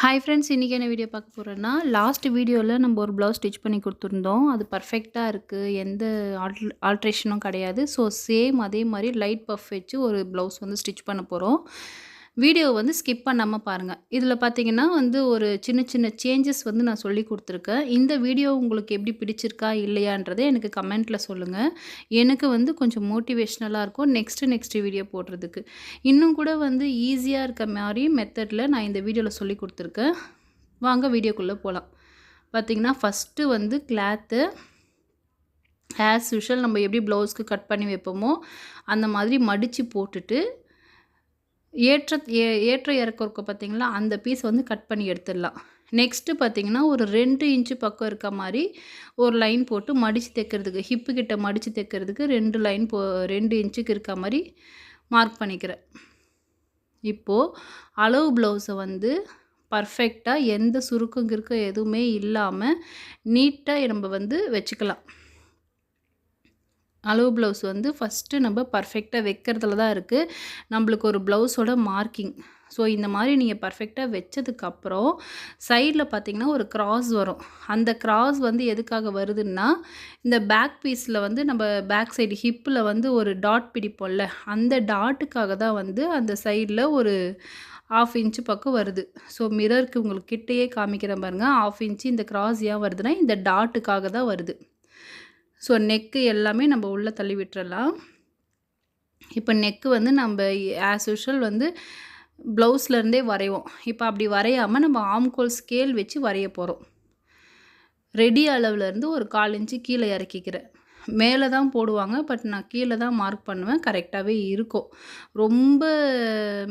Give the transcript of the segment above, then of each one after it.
Hi friends இன்றைக்கி என்ன video பார்க்க போகிறோன்னா லாஸ்ட் வீடியோவில் நம்ம ஒரு ப்ளவுஸ் ஸ்டிச் பண்ணி கொடுத்துருந்தோம். அது பர்ஃபெக்டாக இருக்குது எந்த ஆல்ட்ரு ஆல்ட்ரேஷனும் கிடையாது. ஸோ சேம் அதே மாதிரி லைட் பஃப் வச்சு ஒரு ப்ளவுஸ் வந்து ஸ்டிச் பண்ண போகிறோம் வீடியோ வந்து ஸ்கிப் பண்ணாமல் பாருங்கள் இதில் பார்த்தீங்கன்னா வந்து ஒரு சின்ன சின்ன சேஞ்சஸ் வந்து நான் சொல்லி கொடுத்துருக்கேன். இந்த வீடியோ உங்களுக்கு எப்படி பிடிச்சிருக்கா இல்லையான்றதை எனக்கு கமெண்ட்டில் சொல்லுங்கள் எனக்கு வந்து கொஞ்சம் மோட்டிவேஷ்னலாக இருக்கும். நெக்ஸ்ட்டு நெக்ஸ்ட்டு வீடியோ போடுறதுக்கு. இன்னும் கூட வந்து ஈஸியாக இருக்க மாதிரி மெத்தடில் நான் இந்த வீடியோவில் சொல்லி கொடுத்துருக்கேன். வாங்க வீடியோக்குள்ளே போகலாம் பார்த்திங்கன்னா ஃபஸ்ட்டு வந்து கிளாத்து ஆஸ் யூஷுவல் நம்ம எப்படி ப்ளவுஸ்க்கு கட் பண்ணி வைப்போமோ அந்த மாதிரி மடித்து போட்டுட்டு ஏற்ற ஏ ஏற்ற இறக்கம் இருக்கும் பார்த்தீங்களா அந்த பீஸ் வந்து கட் பண்ணி எடுத்துடலாம். நெக்ஸ்ட்டு பார்த்திங்கன்னா ஒரு ரெண்டு இன்ச்சு பக்கம் இருக்க மாதிரி ஒரு லைன் போட்டு மடித்து தைக்கிறதுக்கு ஹிப்பு கிட்ட மடித்து தைக்கிறதுக்கு ரெண்டு லைன் போ ரெண்டு இன்ச்சுக்கு இருக்க மாதிரி மார்க் பண்ணிக்கிறேன். இப்போது அளவு ப்ளவுஸை வந்து பர்ஃபெக்டாக எந்த சுருக்கம் கிருக்கம் எதுவுமே இல்லாமல் நீட்டாக நம்ம வந்து வச்சுக்கலாம். அளவு ப்ளவுஸ் வந்து ஃபஸ்ட்டு நம்ம பர்ஃபெக்டாக வைக்கிறதுல தான் இருக்குது நம்மளுக்கு ஒரு ப்ளவுஸோட மார்க்கிங் ஸோ இந்த மாதிரி நீங்கள் பர்ஃபெக்டாக வச்சதுக்கப்புறம் சைடில் பார்த்தீங்கன்னா ஒரு கிராஸ் வரும். அந்த கிராஸ் வந்து எதுக்காக வருதுன்னா இந்த பேக் பீஸில் வந்து நம்ம பேக் சைடு ஹிப்பில் வந்து ஒரு டாட் பிடிப்போம்ல அந்த டாட்டுக்காக தான் வந்து அந்த சைடில் ஒரு ஆஃப் இன்ச்சு பக்கம் வருது. ஸோ மிரருக்கு உங்களுக்கு கிட்டேயே காமிக்கிறேன் பாருங்கள் ஆஃப் இன்ச்சு இந்த கிராஸ் ஏன் வருதுன்னா இந்த டாட்டுக்காக தான் வருது. ஸோ நெக்கு எல்லாமே நம்ம உள்ளே தள்ளி விட்டுறலாம். இப்போ நெக்கு வந்து நம்ம ஆஸ் யூஷுவல் வந்து ப்ளவுஸ்லேருந்தே வரைவோம். இப்போ அப்படி வரையாமல் நம்ம ஆம்கோல் ஸ்கேல் வச்சு வரைய போகிறோம் ரெடி அளவுலேருந்து ஒரு கால் இன்ச்சு கீழே இறக்கிக்கிறேன் மேலே தான் போடுவாங்க பட் நான் கீழே தான் மார்க் பண்ணுவேன். கரெக்டாகவே இருக்கும். ரொம்ப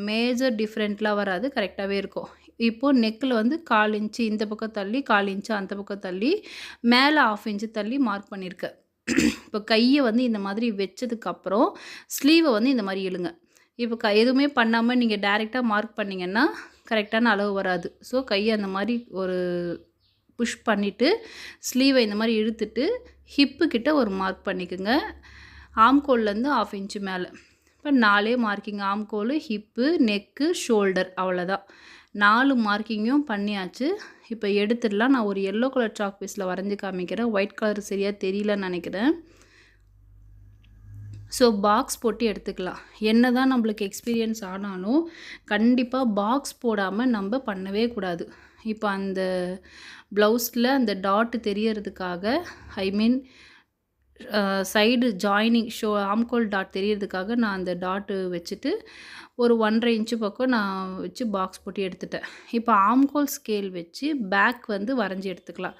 மேஜர் டிஃப்ரெண்ட்லாம் வராது கரெக்டாகவே இருக்கும். இப்போது நெக்கில் வந்து கால் இன்ச்சு இந்த பக்கம் தள்ளி கால் இன்ச்சு அந்த பக்கம் தள்ளி மேலே ஆஃப் இன்ச்சு தள்ளி மார்க் பண்ணியிருக்கேன் இப்போ கையை வந்து இந்த மாதிரி வச்சதுக்கப்புறம் ஸ்லீவை வந்து இந்த மாதிரி இழுங்க. இப்போ க எதுவுமே பண்ணாமல் நீங்கள் டைரெக்டாக மார்க் பண்ணிங்கன்னா கரெக்டான அளவு வராது. ஸோ கையை அந்த மாதிரி ஒரு புஷ் பண்ணிவிட்டு ஸ்லீவை இந்த மாதிரி இழுத்துட்டு ஹிப்பு கிட்ட ஒரு மார்க் பண்ணிக்கோங்க. ஆம்கோல்லேருந்து ஆஃப் இன்ச்சு மேலே. இப்போ நாலே மார்க்கிங் ஆம்கோல் ஹிப்பு நெக்கு ஷோல்டர் அவ்வளோதான் நாலு மார்க்கிங்கும் பண்ணியாச்சு. இப்போ எடுத்துடலாம். நான் ஒரு எல்லோ கலர் சாக் பீஸில் வரைஞ்சி காமிக்கிறேன். ஒயிட் கலர் சரியாக தெரியலன்னு நினைக்கிறேன். ஸோ பாக்ஸ் போட்டு எடுத்துக்கலாம். என்ன தான் நம்மளுக்கு எக்ஸ்பீரியன்ஸ் ஆனாலும் கண்டிப்பாக பாக்ஸ் போடாமல் நம்ம பண்ணவே கூடாது. இப்போ அந்த ப்ளவுஸில் அந்த dot தெரியறதுக்காக I mean side joining show ஆம்கோல் dot தெரியறதுக்காக நான் அந்த டாட்டு வச்சுட்டு ஒரு ஒன்றரை இன்ச்சு பக்கம் நான் வச்சு பாக்ஸ் போட்டு எடுத்துட்டேன். இப்போ ஆம்கோல் ஸ்கேல் வச்சு பேக் வந்து வரைஞ்சி எடுத்துக்கலாம்.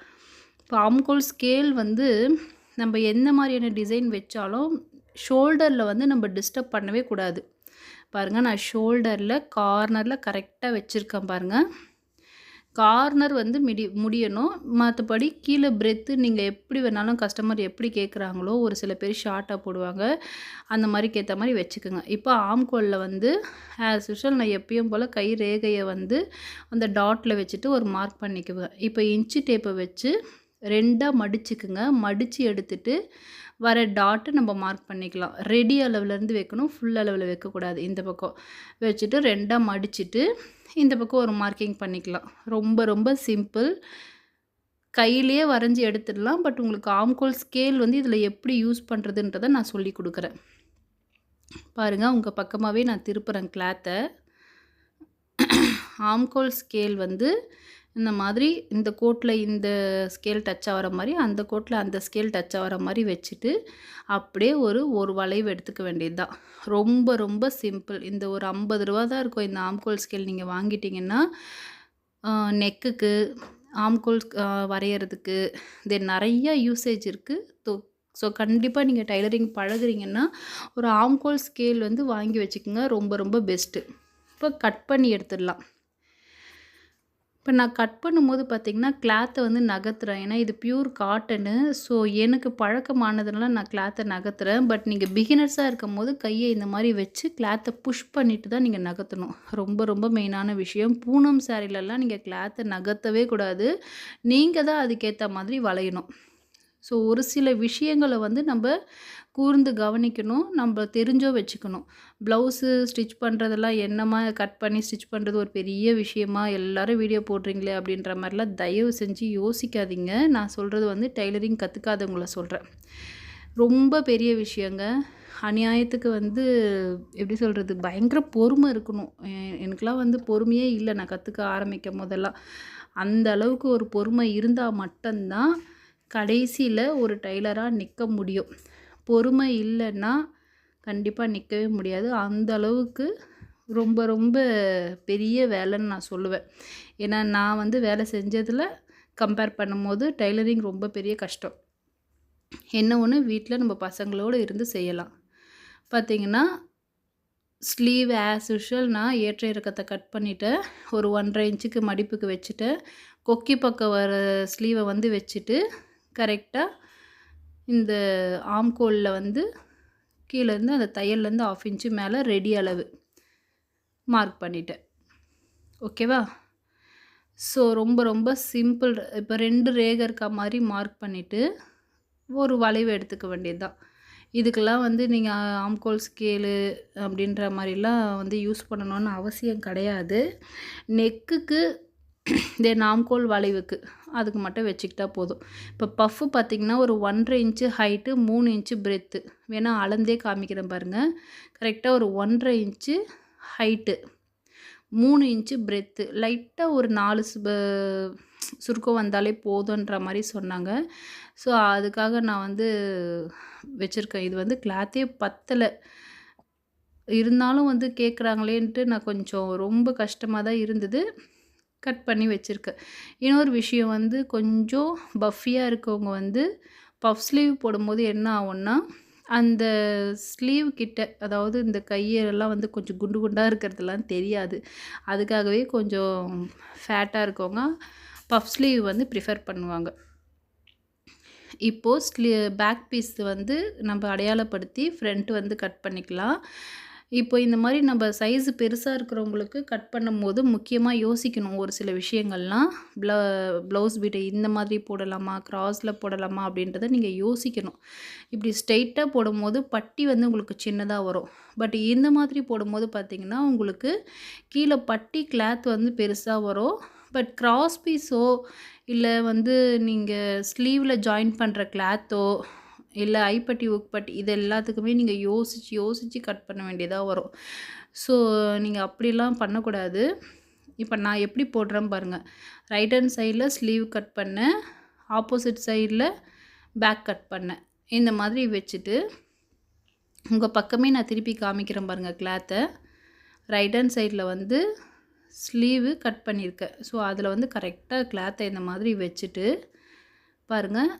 இப்போ ஆம்கோல் ஸ்கேல் வந்து நம்ம எந்த மாதிரியான டிசைன் வச்சாலும் ஷோல்டரில் வந்து நம்ம டிஸ்டர்ப் பண்ணவே கூடாது. பாருங்கள் நான் ஷோல்டரில் கார்னரில் கரெக்டாக வச்சுருக்கேன் பாருங்கள் கார்னர் வந்து மிடி முடியணும். மற்றபடி கீழே பிரெத்து நீங்கள் எப்படி வேணாலும் கஸ்டமர் எப்படி கேட்குறாங்களோ ஒரு சில பேர் ஷார்ட்டாக போடுவாங்க. அந்த மாதிரிக்கு ஏற்ற மாதிரி வச்சுக்கோங்க. இப்போ ஆம்கோலில் வந்து ஆஸ் யூஷுவல் நான் எப்பயும் போல் கை ரேகையை வந்து அந்த டாட்டில் வச்சுட்டு ஒரு மார்க் பண்ணிக்குவேன். இப்போ இன்ச்சு டேப்பை வச்சு ரெண்டாக மடிச்சுக்குங்க. மடித்து எடுத்துட்டு வர டாட்டு நம்ம மார்க் பண்ணிக்கலாம். ரெடி அளவுலேருந்து வைக்கணும். ஃபுல் அளவில் வைக்கக்கூடாது. இந்த பக்கம் வச்சுட்டு ரெண்டாக மடிச்சுட்டு இந்த பக்கம் ஒரு மார்க்கிங் பண்ணிக்கலாம். ரொம்ப ரொம்ப சிம்பிள் கையிலேயே வரைஞ்சி எடுத்துடலாம். பட் உங்களுக்கு ஆம்கோல் ஸ்கேல் வந்து இதில் எப்படி யூஸ் பண்ணுறதுன்றதை நான் சொல்லி கொடுக்குறேன். பாருங்கள் உங்கள் பக்கமாகவே நான் திருப்புறேன் கிளாத்தை ஆம்கோல் ஸ்கேல் வந்து இந்த மாதிரி இந்த கோட்டில் இந்த ஸ்கேல் டச் ஆகிற மாதிரி அந்த கோட்டில் அந்த ஸ்கேல் டச் ஆகிற மாதிரி வச்சுட்டு அப்படியே ஒரு ஒரு வளைவு எடுத்துக்க வேண்டியது தான் ரொம்ப ரொம்ப சிம்பிள் இந்த ஒரு ஐம்பது ரூபா தான் இருக்கும். இந்த ஆம்கோல் ஸ்கேல் நீங்கள் வாங்கிட்டிங்கன்னா நெக்குக்கு ஆம்கோல் வரைகிறதுக்கு தென் நிறையா யூசேஜ் இருக்குது தோ ஸோ கண்டிப்பாக நீங்கள் டைலரிங் பழகுறீங்கன்னா ஒரு ஆம்கோல் ஸ்கேல் வந்து வாங்கி வச்சுக்கோங்க. ரொம்ப ரொம்ப பெஸ்ட்டு இப்போ கட் பண்ணி எடுத்துடலாம். இப்போ நான் கட் பண்ணும்போது பார்த்திங்கன்னா கிளாத்தை வந்து நகர்த்துறேன். ஏன்னா இது பியூர் காட்டனு ஸோ எனக்கு பழக்கமானதுனால நான் கிளாத்தை நகர்த்துறேன். பட் நீங்கள் பிகினர்ஸாக இருக்கும் போது கையை இந்த மாதிரி வச்சு கிளாத்தை புஷ் பண்ணிட்டு தான் நீங்கள் நகர்த்தணும். ரொம்ப ரொம்ப மெயினான விஷயம். பூனம் சாரிலெல்லாம் நீங்கள் கிளாத்தை நகர்த்தவே கூடாது. நீங்கள் தான் அதுக்கேற்ற மாதிரி வளையணும். ஸோ ஒரு சில விஷயங்களை வந்து நம்ம கூர்ந்து கவனிக்கணும் நம்ம தெரிஞ்சோ வச்சுக்கணும். ப்ளவுஸு ஸ்டிச் பண்ணுறதெல்லாம் என்னம்மா? கட் பண்ணி ஸ்டிச் பண்ணுறது ஒரு பெரிய விஷயமா? எல்லோரும் வீடியோ போடுறீங்களே அப்படின்ற மாதிரிலாம் தயவு செஞ்சு யோசிக்காதீங்க. நான் சொல்கிறது வந்து டெய்லரிங் கற்றுக்காதவங்கள சொல்கிறேன் ரொம்ப பெரிய விஷயங்க. அநியாயத்துக்கு வந்து எப்படி சொல்கிறது பயங்கர பொறுமை இருக்கணும். எனக்குலாம் எனக்கெலாம் வந்து பொறுமையே இல்லை நான் கற்றுக்க ஆரம்பிக்கும் போதெல்லாம். அந்த அளவுக்கு ஒரு பொறுமை இருந்தால் மட்டும்தான் கடைசியில் ஒரு டைலராக நிற்க முடியும். பொறுமை இல்லைன்னா கண்டிப்பாக நிற்கவே முடியாது. அந்த அளவுக்கு ரொம்ப ரொம்ப பெரிய வேலைன்னு நான் சொல்லுவேன். ஏன்னா நான் வந்து வேலை செஞ்சதில் கம்பேர் பண்ணும்போது டைலரிங் ரொம்ப பெரிய கஷ்டம். என்ன ஒன்று வீட்டில் நம்ம பசங்களோடு இருந்து செய்யலாம். பார்த்திங்கன்னா ஸ்லீவ் ஆஸ் யூஷுவல் நான் ஏற்ற இறக்கத்தை கட் பண்ணிவிட்டேன் ஒரு ஒன்றரை இன்ச்சுக்கு மடிப்புக்கு வச்சுட்டேன் கொக்கி பக்கம் வர ஸ்லீவை வந்து வச்சுட்டு கரெக்டாக இந்த ஆம்கோலில் வந்து கீழேருந்து அந்த தையல்லேருந்து ஆஃப் இன்ச்சு மேலே ரெடி அளவு மார்க் பண்ணிட்டேன். ஓகேவா ஸோ ரொம்ப ரொம்ப சிம்பிள் இப்போ ரெண்டு ரேகை இருக்க மாதிரி மார்க் பண்ணிவிட்டு ஒரு வளைவு எடுத்துக்க வேண்டியது தான் இதுக்கெல்லாம் வந்து நீங்கள் ஆம்கோல் ஸ்கேலு அப்படின்ற மாதிரிலாம் வந்து யூஸ் பண்ணணும்னு அவசியம் கிடையாது. நெக்குக்கு இதே நாம்கோல் வளைவுக்கு. அதுக்கு மட்டும் வச்சுக்கிட்டா போதும். இப்போ பஃப்பு பார்த்தீங்கன்னா ஒரு ஒன்றரை இன்ச்சு ஹைட்டு மூணு இன்ச்சு பிரெத்து வேணால் அளந்தே காமிக்கிறேன் பாருங்கள் கரெக்டாக ஒரு ஒன்றரை இன்ச்சு ஹைட்டு மூணு இன்ச்சு பிரெத்து லைட்டாக ஒரு நாலு சுருக்கம் வந்தாலே போதுன்ற மாதிரி சொன்னாங்க. ஸோ அதுக்காக நான் வந்து வச்சுருக்கேன். இது வந்து கிளாத்தே பத்தலை. இருந்தாலும் வந்து கேட்குறாங்களேன்ட்டு நான் கொஞ்சம் ரொம்ப கஷ்டமாக தான் இருந்தது. கட் பண்ணி வச்சுருக்கேன் இன்னொரு விஷயம் வந்து கொஞ்சம் பஃபியாக இருக்கவங்க வந்து பஃப் ஸ்லீவ் போடும்போது என்ன ஆகும்னா அந்த ஸ்லீவ் கிட்ட அதாவது இந்த கையெல்லாம் வந்து கொஞ்சம் குண்டு குண்டாக இருக்கிறதுலாம் தெரியாது. அதுக்காகவே கொஞ்சம் ஃபேட்டாக இருக்கவங்க பஃப் ஸ்லீவ் வந்து ப்ரிஃபர் பண்ணுவாங்க. இப்போது ஸ்லீ பேக் பீஸ் வந்து நம்ம அடையாளப்படுத்தி ஃப்ரண்ட் வந்து கட் பண்ணிக்கலாம். இப்போ இந்த மாதிரி நம்ம சைஸ் பெருசாக இருக்கிறவங்களுக்கு கட் பண்ணும்போது முக்கியமாக யோசிக்கணும் ஒரு சில விஷயங்கள்லாம். ப்ள ப்ளவுஸ் பீட்டை இந்த மாதிரி போடலாமா? க்ராஸில் போடலாமா? அப்படின்றத நீங்கள் யோசிக்கணும். இப்படி ஸ்ட்ரெயிட்டாக போடும்போது பட்டி வந்து உங்களுக்கு சின்னதாக வரும். பட் இந்த மாதிரி போடும்போது பார்த்தீங்கன்னா உங்களுக்கு கீழே பட்டி கிளாத் வந்து பெருசாக வரும். பட் கிராஸ் பீஸோ இல்லை வந்து நீங்கள் ஸ்லீவில் ஜாயின் பண்ணுற கிளாத்தோ இல்லை ஐப்பட்டி உக்பட்டி இது எல்லாத்துக்குமே நீங்கள் யோசித்து யோசித்து கட் பண்ண வேண்டியதாக வரும். ஸோ நீங்கள் அப்படிலாம் பண்ணக்கூடாது. இப்போ நான் எப்படி போடுறேன் பாருங்கள் ரைட் ஹேண்ட் சைடில் ஸ்லீவ் கட் பண்ணேன் ஆப்போசிட் சைடில் பேக் கட் பண்ணேன் இந்த மாதிரி வச்சுட்டு உங்கள் பக்கமே நான் திருப்பி காமிக்கிறேன் பாருங்கள் கிளாத்தை ரைட் ஹேண்ட் சைடில் வந்து ஸ்லீவு கட் பண்ணியிருக்கேன். ஸோ அதில் வந்து கரெக்டாக கிளாத்தை இந்த மாதிரி வச்சுட்டு பாருங்கள்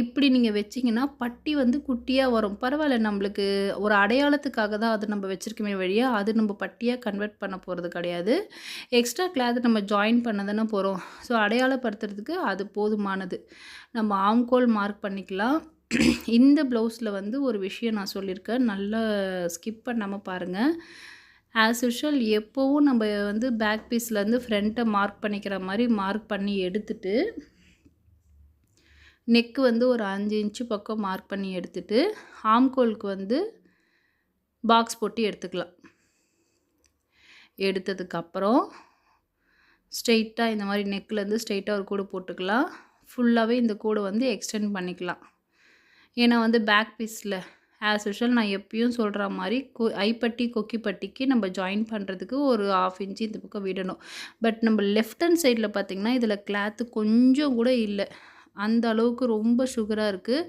இப்படி நீங்கள் வச்சிங்கன்னா பட்டி வந்து குட்டியாக வரும். பரவாயில்ல நம்மளுக்கு ஒரு அடையாளத்துக்காக தான் அது நம்ம வச்சுருக்கமே வழியாக அது நம்ம பட்டியாக கன்வெர்ட் பண்ண போகிறது கிடையாது. எக்ஸ்ட்ரா கிளாத் நம்ம ஜாயின் பண்ண தானே போகிறோம் ஸோ அடையாளப்படுத்துறதுக்கு அது போதுமானது. நம்ம ஆம்கோல் மார்க் பண்ணிக்கலாம். இந்த ப்ளவுஸில் வந்து ஒரு விஷயம் நான் சொல்லியிருக்கேன். நல்லா ஸ்கிப் பண்ணாமல் பாருங்கள் ஆஸ் யூஷுவல் எப்போவும் நம்ம வந்து பேக் பீஸ்லேருந்து ஃப்ரண்ட்டை மார்க் பண்ணிக்கிற மாதிரி மார்க் பண்ணி எடுத்துட்டு நெக்கு வந்து ஒரு அஞ்சு இன்ச்சு பக்கம் மார்க் பண்ணி எடுத்துட்டு ஆம்கோலுக்கு வந்து பாக்ஸ் போட்டு எடுத்துக்கலாம். எடுத்ததுக்கப்புறம் ஸ்ட்ரெயிட்டாக இந்த மாதிரி நெக்லேருந்து ஸ்ட்ரெயிட்டாக ஒரு கூடு போட்டுக்கலாம். ஃபுல்லாகவே இந்த கூடை வந்து எக்ஸ்டெண்ட் பண்ணிக்கலாம். ஏன்னா வந்து பேக் பீஸில் ஆஸ் யூஷுவல் நான் எப்பயும் சொல்கிற மாதிரி கொ ஐப்பட்டி கொக்கிப்பட்டிக்கு நம்ம ஜாயின் பண்ணுறதுக்கு ஒரு ஆஃப் இன்ச்சு இந்த பக்கம் விடணும். பட் நம்ம லெஃப்ட் ஹேண்ட் சைடில் பார்த்திங்கன்னா இதில் கிளாத்து கொஞ்சம் கூட இல்லை. அந்த அளவுக்கு ரொம்ப சுகராக இருக்குது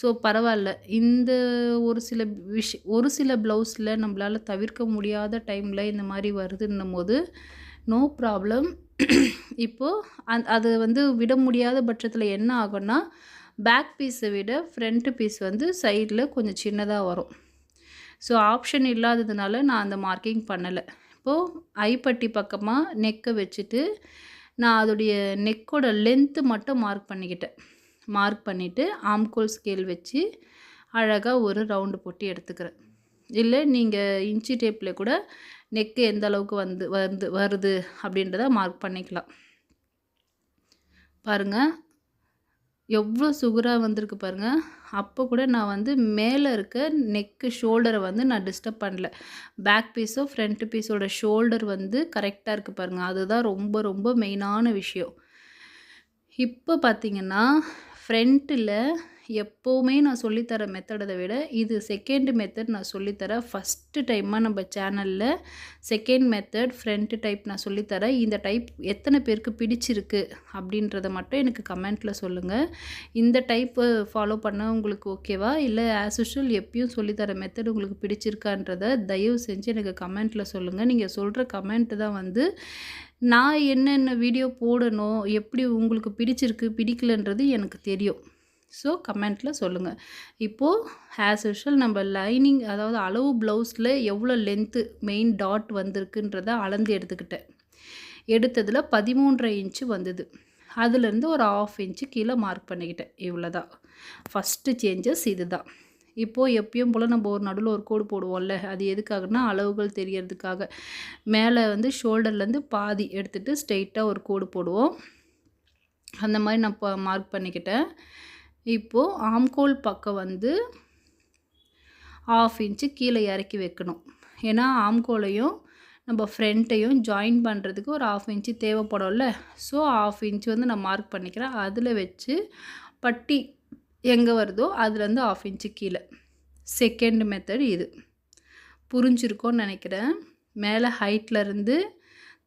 ஸோ பரவாயில்ல. இந்த ஒரு சில விஷ் ஒரு சில ப்ளவுஸில் நம்மளால் தவிர்க்க முடியாத டைமில் இந்த மாதிரி வருதுன்னும் போது நோ ப்ராப்ளம் இப்போது அந் அது வந்து விட முடியாத பட்சத்தில் என்ன ஆகும்னா பேக் பீஸை விட ஃப்ரண்ட் பீஸ் வந்து சைடில் கொஞ்சம் சின்னதாக வரும். ஸோ ஆப்ஷன் இல்லாததுனால நான் அந்த மார்க்கிங் பண்ணலை. இப்போது ஐப்பட்டி பக்கமாக நெக்கை வச்சுட்டு நான் அதோடைய நெக்கோட லென்த்து மட்டும் மார்க் பண்ணிக்கிட்டேன். மார்க் பண்ணிவிட்டு ஆம்கோல் ஸ்கேல் வச்சு அழகாக ஒரு ரவுண்டு போட்டு எடுத்துக்கிறேன். இல்லை நீங்கள் இன்ச்சி டேப்பில் கூட நெக்கு எந்த அளவுக்கு வந்து வந்து வருது அப்படின்றத மார்க் பண்ணிக்கலாம். பாருங்கள் எவ்வளோ சுகராக வந்திருக்கு பாருங்கள் அப்போ கூட நான் வந்து மேலே இருக்க நெக்கு, ஷோல்டரை வந்து நான் டிஸ்டர்ப் பண்ணல. பேக் பீஸோ, ஃப்ரண்ட் பீஸோட ஷோல்டர் வந்து கரெக்டாக இருக்குது பாருங்கள் அதுதான் ரொம்ப ரொம்ப மெயினான விஷயம். இப்போ பார்த்தீங்கன்னா, ஃப்ரண்ட்டில் எப்போவுமே நான் சொல்லித்தர மெத்தடை விட, இது செகண்ட் மெத்தட் நான் சொல்லி தரேன். டைமாக நம்ம சேனலில் செகண்ட் மெத்தட் ஃப்ரண்ட் டைப் நான் சொல்லி தரேன். இந்த டைப் எத்தனை பேருக்கு பிடிச்சிருக்கு அப்படின்றத மட்டும் எனக்கு கமெண்ட்டில் சொல்லுங்கள் இந்த டைப்பு ஃபாலோ பண்ண உங்களுக்கு ஓகேவா? இல்லை ஆஸ் யூஷுவல் எப்பயும் சொல்லித்தர மெத்தட் உங்களுக்கு பிடிச்சிருக்கான்றத தயவு செஞ்சு எனக்கு கமெண்ட்டில் சொல்லுங்கள் நீங்கள் சொல்கிற கமெண்ட்டு தான் வந்து நான் என்னென்ன வீடியோ போடணும், எப்படி உங்களுக்கு பிடிச்சிருக்கு, பிடிக்கலன்றது எனக்கு தெரியும். ஸோ கமெண்ட்டில் சொல்லுங்கள் இப்போது ஆஸ் யூஷுவல் நம்ம லைனிங் அதாவது அளவு ப்ளவுஸில் எவ்வளோ லென்த்து மெயின் டாட் வந்திருக்குன்றத அளந்து எடுத்துக்கிட்டேன். எடுத்ததில் பதிமூன்றரை இன்ச்சு வந்தது. அதுலேருந்து ஒரு 1/2 இன்ச்சு கீழே மார்க் பண்ணிக்கிட்டேன். இவ்வளோ தான் ஃபஸ்ட்டு சேஞ்சஸ் இதுதான். இப்போது எப்பயும் போல் நம்ம ஒரு நடுவில் ஒரு கோடு போடுவோம்ல, அது எதுக்காகன்னா அளவுகள் தெரியறதுக்காக. மேலே வந்து ஷோல்டர்லேருந்து பாதி எடுத்துகிட்டு ஸ்ட்ரெயிட்டாக ஒரு கோடு போடுவோம். அந்த மாதிரி நான் இப்போ மார்க் பண்ணிக்கிட்டேன். இப்போது ஆம்கோல் பக்கம் வந்து 1/2 இன்ச்சு கீழே இறக்கி வைக்கணும். ஏன்னா, ஆம்கோலையும் நம்ம ஃப்ரண்ட்டையும் ஜாயின் பண்ணுறதுக்கு ஒரு 1/2 இன்ச்சு தேவைப்படும்ல. ஸோ 1/2 இன்ச் வந்து நான் மார்க் பண்ணிக்கிறேன். அதில் வச்சு பட்டி எங்கே வருதோ அதுலேருந்து 1/2 இன்ச்சு கீழே செகண்ட் மெத்தட் இது. புரிஞ்சிருக்கோன்னு நினைக்கிறேன் மேலே ஹைட்லருந்து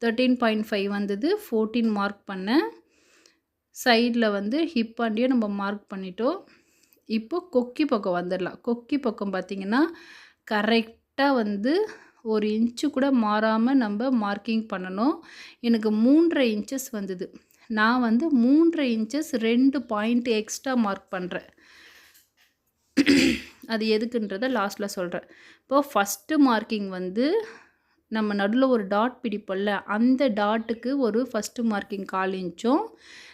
13.5 வந்தது. 14 மார்க் பண்ணேன். சைடில் வந்து ஹிப்பாண்டியும் நம்ம மார்க் பண்ணிட்டோம். இப்போ கொக்கி பக்கம் வந்துடலாம் கொக்கி பக்கம் பார்த்தீங்கன்னா, கரெக்டாக வந்து ஒரு இன்ச்சு கூட மாறாமல் நம்ம மார்க்கிங் பண்ணணும். எனக்கு 3 1/2 இன்ச்சஸ் வந்தது. நான் வந்து 3 1/2 இன்ச்சஸ் ரெண்டு பாயிண்ட் எக்ஸ்ட்ரா மார்க் பண்ணுறேன் அது எதுக்குன்றத லாஸ்ட்டில் சொல்கிறேன் இப்போ ஃபர்ஸ்ட்டு மார்க்கிங் வந்து நம்ம நடுவில் ஒரு டாட் பிடிப்போம்ல, அந்த டாட்டுக்கு ஒரு ஃபஸ்ட்டு மார்க்கிங் 1/4 இன்ச்சும்,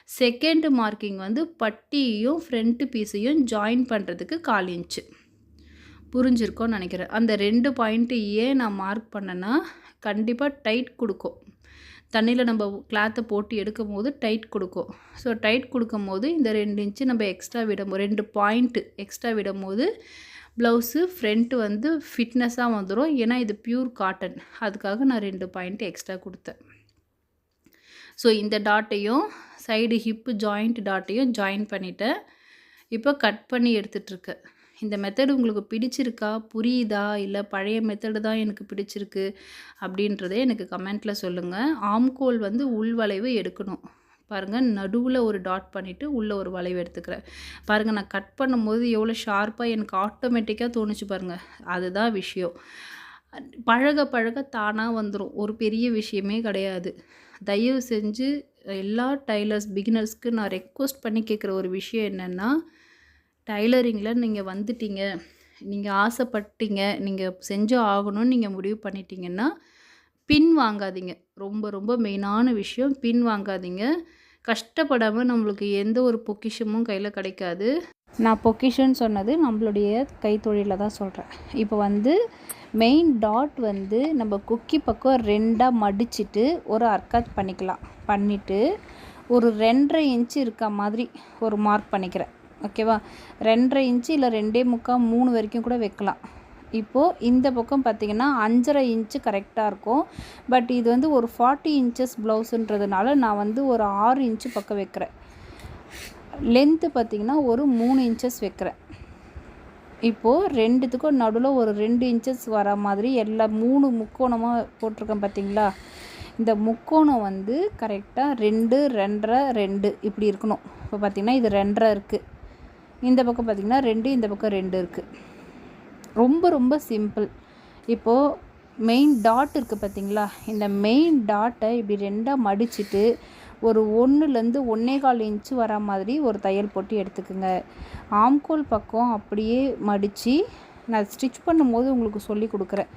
செகண்ட் மார்க்கிங் வந்து பட்டியையும், ஃப்ரண்ட்டு பீஸையும் ஜாயின் பண்ணுறதுக்கு 1/4 இன்ச்சு. புரிஞ்சிருக்கோன்னு நினைக்கிறேன். அந்த ரெண்டு பாயிண்ட்டு ஏன் நான் மார்க் பண்ணேன்னா, கண்டிப்பாக டைட் கொடுக்கும். தண்ணியில் நம்ம கிளாத்தை போட்டு எடுக்கும் போது டைட் கொடுக்கும். ஸோ டைட் கொடுக்கும் போது இந்த ரெண்டு இன்ச்சு நம்ம எக்ஸ்ட்ரா விடும் ரெண்டு பாயிண்ட்டு எக்ஸ்ட்ரா விடும்போது, ப்ளவுஸு ஃப்ரண்ட்டு வந்து ஃபிட்னஸாக வந்துடும் ஏன்னா, இது பியூர் காட்டன். அதுக்காக நான் ரெண்டு பாயிண்ட்டு எக்ஸ்ட்ரா கொடுத்தேன். ஸோ இந்த டாட்டையும், சைடு ஹிப்பு ஜாயிண்ட் டாட்டையும் ஜாயின் பண்ணிவிட்டேன் இப்போ கட் பண்ணி எடுத்துகிட்ருக்கேன் இந்த மெத்தடு உங்களுக்கு பிடிச்சிருக்கா? புரியுதா? இல்லை பழைய மெத்தடு தான் எனக்கு பிடிச்சிருக்கு அப்படின்றதே எனக்கு கமெண்ட்ல சொல்லுங்கள் ஆம்கோல் வந்து உள்வளைவு எடுக்கணும். பாருங்க நடுவில் ஒரு டாட் பண்ணிவிட்டு உள்ளே ஒரு வளைவு எடுத்துக்கிறேன். பாருங்க நான் கட் பண்ணும்போது எவ்வளோ ஷார்ப்பாக எனக்கு ஆட்டோமேட்டிக்காக தோணுச்சு பாருங்கள் அதுதான் விஷயம். பழக பழக தானாக வந்துடும் ஒரு பெரிய விஷயமே கிடையாது. தயவு செஞ்சு எல்லா டைலர்ஸ் பிகினர்ஸ்க்கு நான் ரெக்வெஸ்ட் பண்ணி கேட்குற ஒரு விஷயம் என்னென்னா டைலரிங்கில் நீங்கள் வந்துட்டீங்க, நீங்கள் ஆசைப்பட்டீங்க, நீங்கள் செஞ்சு ஆகணும்னு நீங்கள் முடிவு பண்ணிட்டீங்கன்னா, பின் வாங்காதீங்க. ரொம்ப ரொம்ப மெயினான விஷயம் பின் வாங்காதீங்க. கஷ்டப்படாமல் நம்மளுக்கு எந்த ஒரு பொக்கிஷமும் கையில் கிடைக்காது. நான் பொக்கிஷன்னு சொன்னது நம்மளுடைய கைத்தொழில தான் சொல்கிறேன் இப்போ வந்து மெயின் டாட் வந்து நம்ம குக்கி பக்கம் ரெண்டாக மடிச்சுட்டு ஒரு அர்க்காத் பண்ணிக்கலாம். பண்ணிவிட்டு ஒரு 2 1/2 இன்ச்சு இருக்க மாதிரி ஒரு மார்க் பண்ணிக்கிறேன். ஓகேவா? 2 1/2 இன்ச்சு இல்லை ரெண்டே முக்கால் மூணு வரைக்கும் கூட வைக்கலாம். இப்போது இந்த பக்கம் பார்த்திங்கன்னா அஞ்சரை இன்ச்சு கரெக்டாக இருக்கும். பட் இது வந்து ஒரு 40 இன்ச்சஸ் ப்ளவுஸுன்றதுனால நான் வந்து ஒரு ஆறு இன்ச்சு பக்கம் வைக்கிறேன். லென்த்து பார்த்தீங்கன்னா, ஒரு மூணு இன்ச்சஸ் வைக்கிறேன். இப்போது ரெண்டுத்துக்கும் நடுவில் ஒரு ரெண்டு இன்ச்சஸ் வர மாதிரி எல்லா மூணு முக்கோணமாக போட்டிருக்கேன் பார்த்தீங்களா? இந்த முக்கோணம் வந்து கரெக்டாக ரெண்டு ரெண்டரை ரெண்டு இப்படி இருக்கணும். இப்போ பார்த்தீங்கன்னா, இது ரெண்டரை இருக்குது இந்த பக்கம் பார்த்திங்கன்னா ரெண்டு இந்த பக்கம் ரெண்டு இருக்குது ரொம்ப ரொம்ப சிம்பிள். இப்போது மெயின் டாட் இருக்குது பார்த்தீங்களா? இந்த மெயின் டாட்டை இப்படி ரெண்டாக மடிச்சுட்டு, ஒரு 1லேருந்து 1 1/4 இன்ச்சு வர மாதிரி ஒரு தையல் போட்டு எடுத்துக்கோங்க ஆம்கோல் பக்கம் அப்படியே மடித்து நான் ஸ்டிச் பண்ணும்போது உங்களுக்கு சொல்லிக் கொடுக்குறேன்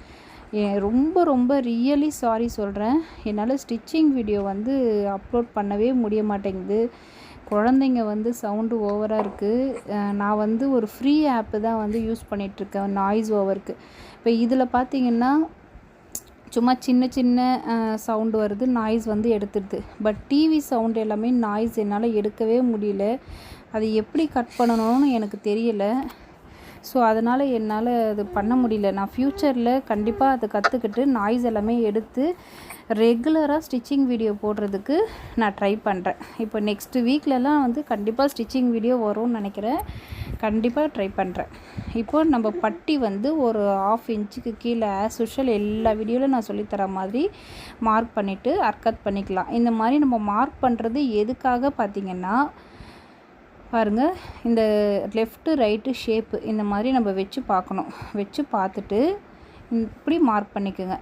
ரொம்ப ரொம்ப ரியலி சாரி சொல்கிறேன் என்னால் ஸ்டிச்சிங் வீடியோ வந்து அப்லோட் பண்ணவே முடிய மாட்டேங்குது. குழந்தைங்க வந்து சவுண்டு ஓவராக இருக்குது நான் வந்து ஒரு ஃப்ரீ ஆப்பு தான் வந்து யூஸ் பண்ணிகிட்ருக்கேன் நாய்ஸ் ஓவருக்கு. இப்போ இதில் பார்த்தீங்கன்னா, சும்மா சின்ன சின்ன சவுண்டு வருது. நாய்ஸ் வந்து எடுத்துடுது. பட் டிவி சவுண்டு எல்லாமே நாய்ஸ் என்னால் எடுக்கவே முடியல. அது எப்படி கட் பண்ணணும்னு எனக்கு தெரியல ஸோ அதனால் என்னால் அது பண்ண முடியல நான் ஃப்யூச்சரில் கண்டிப்பாக அதை கற்றுக்கிட்டு நாய்ஸ் எல்லாமே எடுத்து ரெகுலராக ஸ்டிச்சிங் வீடியோ போடுறதுக்கு நான் ட்ரை பண்ணுறேன் இப்போ நெக்ஸ்ட்டு வீக்லலாம் வந்து கண்டிப்பாக ஸ்டிச்சிங் வீடியோ வரும்னு நினைக்கிறேன். கண்டிப்பாக ட்ரை பண்ணுறேன் இப்போ நம்ம பட்டி வந்து ஒரு ஆஃப் இன்ச்சுக்கு கீழே ஆஸ் யூஷுவல் எல்லா வீடியோவிலும் நான் சொல்லித்தர மாதிரி மார்க் பண்ணிவிட்டு அர்க்கத் பண்ணிக்கலாம். இந்த மாதிரி நம்ம மார்க் பண்ணுறது எதுக்காக பார்த்திங்கன்னா பாருங்கள் இந்த லெஃப்ட்டு ரைட்டு ஷேப்பு இந்த மாதிரி நம்ம வச்சு பார்க்கணும். வச்சு பார்த்துட்டு இப்படி மார்க் பண்ணிக்கோங்க.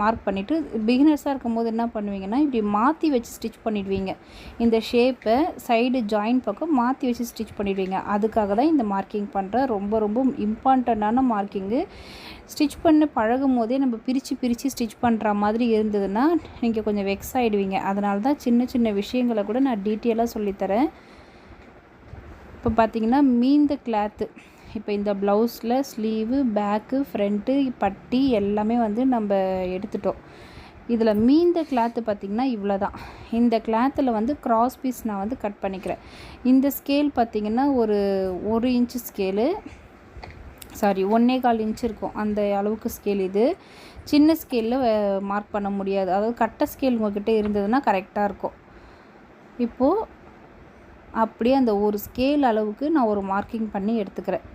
மார்க் பண்ணிவிட்டு பிகினர்ஸாக இருக்கும்போது என்ன பண்ணுவீங்கன்னா இப்படி மாற்றி வச்சு ஸ்டிச் பண்ணிடுவீங்க. இந்த ஷேப்பை சைடு ஜாயின் பக்கம் மாற்றி வச்சு ஸ்டிச் பண்ணிடுவீங்க. அதுக்காக தான் இந்த மார்க்கிங் பண்ணுறேன் ரொம்ப ரொம்ப இம்பார்ட்டண்ட்டான மார்க்கிங்கு ஸ்டிச் பண்ண பழகும் போதே நம்ம பிரித்து பிரித்து ஸ்டிச் பண்ணுற மாதிரி இருந்ததுன்னா நீங்கள் கொஞ்சம் வெக்ஸ் ஆகிடுவீங்க அதனால தான் சின்ன சின்ன விஷயங்களை கூட நான் டீட்டெயிலாக சொல்லித்தரேன். இப்போ பார்த்தீங்கன்னா மீந்த கிளாத்து இப்போ இந்த ப்ளவுஸில் ஸ்லீவு பேக்கு ஃப்ரண்ட்டு பட்டி எல்லாமே வந்து நம்ம எடுத்துட்டோம். இதில் மீந்த கிளாத்து பார்த்திங்கன்னா இவ்வளோ தான் இந்த கிளாத்தில் வந்து கிராஸ் பீஸ் நான் வந்து கட் பண்ணிக்கிறேன். இந்த ஸ்கேல் பார்த்திங்கன்னா ஒரு ஒரு இன்ச்சு ஸ்கேலு சாரி ஒன்றே கால் இன்ச் இருக்கும். அந்த அளவுக்கு ஸ்கேல் இது. சின்ன ஸ்கேலில் மார்க் பண்ண முடியாது. அதாவது கட்ட ஸ்கேல் உங்கள்கிட்ட இருந்ததுன்னா கரெக்டாக இருக்கும். இப்போது அப்படியே அந்த ஒரு ஸ்கேல் அளவுக்கு நான் ஒரு மார்க்கிங் பண்ணி எடுத்துக்கிறேன்.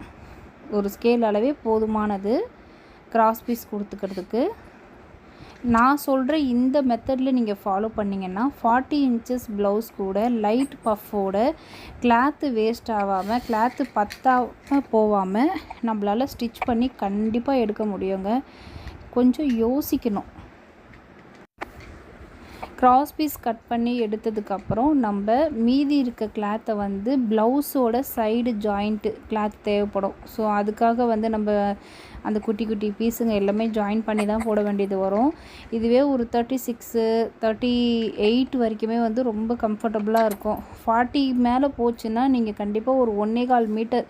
ஒரு ஸ்கேல் அளவே போதுமானது கிராஸ் பீஸ் கொடுத்துக்கிறதுக்கு. நான் சொல்கிற இந்த மெத்தடில் நீங்கள் ஃபாலோ பண்ணிங்கன்னா ஃபார்ட்டி இன்ச்சஸ் ப்ளவுஸ் கூட லைட் பஃப்போட கிளாத்து வேஸ்ட் ஆகாமல் கிளாத்து பத்தாமல் போகாமல் நம்மளால் ஸ்டிச் பண்ணி கண்டிப்பாக எடுக்க முடியுங்க. கொஞ்சம் யோசிக்கணும். க்ராஸ் பீஸ் கட் பண்ணி எடுத்ததுக்கப்புறம் நம்ம மீதி இருக்க கிளாத்தை வந்து ப்ளவுஸோட சைடு ஜாயிண்ட்டு கிளாத் தேவைப்படும். ஸோ அதுக்காக வந்து நம்ம அந்த குட்டி குட்டி பீஸுங்க எல்லாமே ஜாயின் பண்ணி தான் போட வேண்டியது வரும். இதுவே ஒரு தேர்ட்டி சிக்ஸு தேர்ட்டி எயிட் வரைக்குமே வந்து ரொம்ப கம்ஃபர்டபுளாக இருக்கும். ஃபார்ட்டி மேலே போச்சுன்னா நீங்கள் கண்டிப்பாக ஒரு ஒன்றே கால் மீட்டர்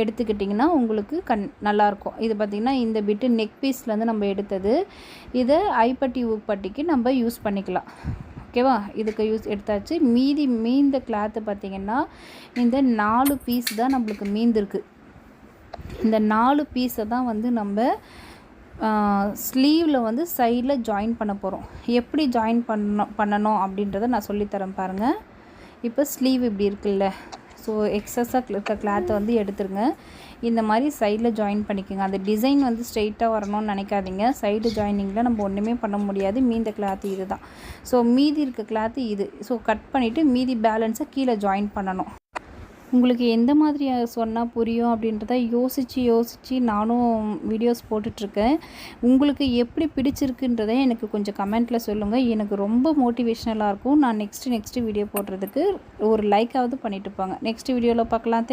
எடுத்துக்கிட்டிங்கன்னா உங்களுக்கு கண் நல்லாயிருக்கும். இது பார்த்திங்கன்னா இந்த பிட்டு நெக் பீஸ்லேருந்து நம்ம எடுத்தது. இதை ஐப்பட்டி ஊப்பட்டிக்கு நம்ம யூஸ் பண்ணிக்கலாம். ஓகேவா? இதுக்கு யூஸ் எடுத்தாச்சு. மீதி மீந்த கிளாத்து பார்த்திங்கன்னா இந்த நாலு பீஸ் தான் நம்மளுக்கு மீந்திருக்கு. இந்த நாலு பீஸை தான் வந்து நம்ம ஸ்லீவில் வந்து சைடில் ஜாயின் பண்ண போகிறோம் எப்படி ஜாயின் பண்ண பண்ணணும் அப்படின்றத நான் சொல்லித்தரேன் பாருங்கள் இப்போ ஸ்லீவ் இப்படி இருக்குல்ல. ஸோ எக்ஸஸாக இருக்க கிளாத்தை வந்து எடுத்துருங்க. இந்த மாதிரி சைடில் ஜாயின் பண்ணிக்கோங்க. அந்த டிசைன் வந்து ஸ்ட்ரெயிட்டாக வரணும்னு நினைக்காதீங்க. சைடு ஜாயினிங்கில் நம்ம ஒன்றுமே பண்ண முடியாது. மீந்த கிளாத்து இது தான் ஸோ மீதி இருக்க கிளாத்து இது. ஸோ கட் பண்ணிவிட்டு மீதி பேலன்ஸை கீழே ஜாயின் பண்ணணும். உங்களுக்கு எந்த மாதிரி சொன்னால் புரியும் அப்படின்றத யோசித்து யோசித்து நானும் வீடியோஸ் போட்டுட்ருக்கேன். உங்களுக்கு எப்படி பிடிச்சிருக்குன்றதை எனக்கு கொஞ்சம் கமெண்ட்டில் சொல்லுங்கள் எனக்கு ரொம்ப மோட்டிவேஷ்னலாக இருக்கும். நான் நெக்ஸ்ட்டு நெக்ஸ்ட்டு வீடியோ போடுறதுக்கு ஒரு லைக்காவது பண்ணிட்டு இருப்பாங்க நெக்ஸ்ட் வீடியோவில் பார்க்கலாம்.